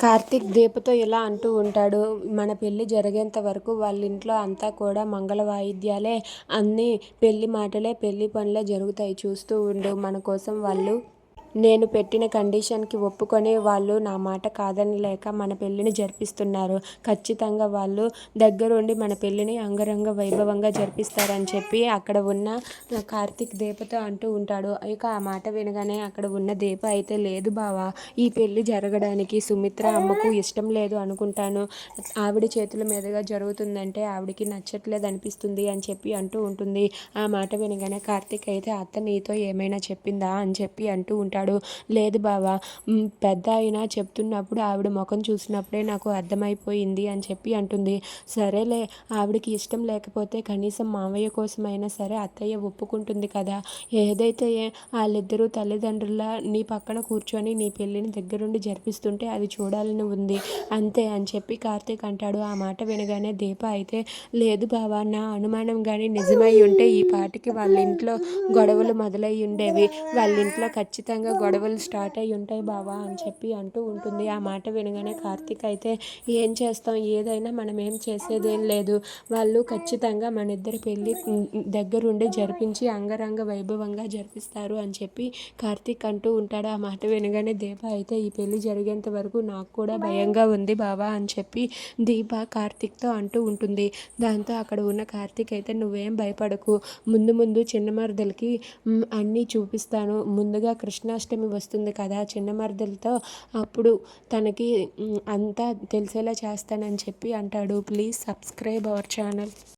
కార్తీక్ దీపతో ఇలా అంటూ ఉంటాడు మన పెళ్ళి జరిగేంత వరకు వాళ్ళ ఇంట్లో అంతా కూడా మంగళ వాయిద్యాలే అన్నీ పెళ్ళి మాటలే పెళ్ళి పనులే జరుగుతాయి చూస్తూ ఉండు. మన కోసం వాళ్ళు నేను పెట్టిన కండిషన్కి ఒప్పుకొని వాళ్ళు నా మాట కాదని లేక మన పెళ్ళిని జరిపిస్తున్నారు. ఖచ్చితంగా వాళ్ళు దగ్గరుండి మన పెళ్ళిని అంగరంగ వైభవంగా జరిపిస్తారని చెప్పి అక్కడ ఉన్న కార్తీక్ దీపతో అంటూ ఉంటాడు. ఇక ఆ మాట వినగానే అక్కడ ఉన్న దీప అయితే లేదు బావా ఈ పెళ్ళి జరగడానికి సుమిత్ర అమ్మకు ఇష్టం లేదు అనుకుంటాను. ఆవిడ చేతుల మీదుగా జరుగుతుందంటే ఆవిడకి నచ్చట్లేదు అనిపిస్తుంది అని చెప్పి అంటూ ఉంటుంది. ఆ మాట వినగానే కార్తీక్ అయితే అత్త నీతో ఏమైనా చెప్పిందా? అని చెప్పి అంటూ ఉంటాడు. లేదు బావా పెద్ద అయినా చెప్తున్నప్పుడు ఆవిడ ముఖం చూసినప్పుడే నాకు అర్థమైపోయింది అని చెప్పి అంటుంది. సరేలే ఆవిడకి ఇష్టం లేకపోతే కనీసం మావయ్య కోసమైనా సరే అత్తయ్య ఒప్పుకుంటుంది కదా. ఏదైతే వాళ్ళిద్దరూ తల్లిదండ్రుల నీ పక్కన కూర్చొని నీ పెళ్ళిని దగ్గరుండి జరిపిస్తుంటే అది చూడాలని ఉంది. అంతే అని చెప్పి కార్తీక్ అంటాడు. ఆ మాట వినగానే దీప అయితే లేదు బావా నా అనుమానం కానీ నిజమై ఉంటే ఈ పాటికి వాళ్ళ ఇంట్లో గొడవలు మొదలై ఉండేవి. వాళ్ళ ఇంట్లో ఖచ్చితంగా గొడవలు స్టార్ట్ అయి ఉంటాయి బావా అని చెప్పి అంటూ ఉంటుంది. ఆ మాట వినగానే కార్తీక్ అయితే ఏం చేస్తాం? ఏదైనా మనం ఏం చేసేదేం లేదు. వాళ్ళు ఖచ్చితంగా మన ఇద్దరి పెళ్ళి దగ్గరుండి జరిపించి అంగరంగ వైభవంగా జరిపిస్తారు అని చెప్పి కార్తీక్ అంటూ ఉంటాడు. ఆ మాట వినగానే దీప అయితే ఈ పెళ్ళి జరిగేంత వరకు నాకు కూడా భయంగా ఉంది బావా అని చెప్పి దీప కార్తీక్తో అంటూ ఉంటుంది. దాంతో అక్కడ ఉన్న కార్తీక్ అయితే నువ్వేం భయపడకు. ముందు ముందు చిన్న మరదలకి అన్నీ చూపిస్తాను. ముందుగా కృష్ణ కృష్ణాష్టమి వస్తుంది కదా చిన్న మరదలతో అప్పుడు తనకి అంతా తెలిసేలా చేస్తానని చెప్పి అంటాడు. Please subscribe our channel.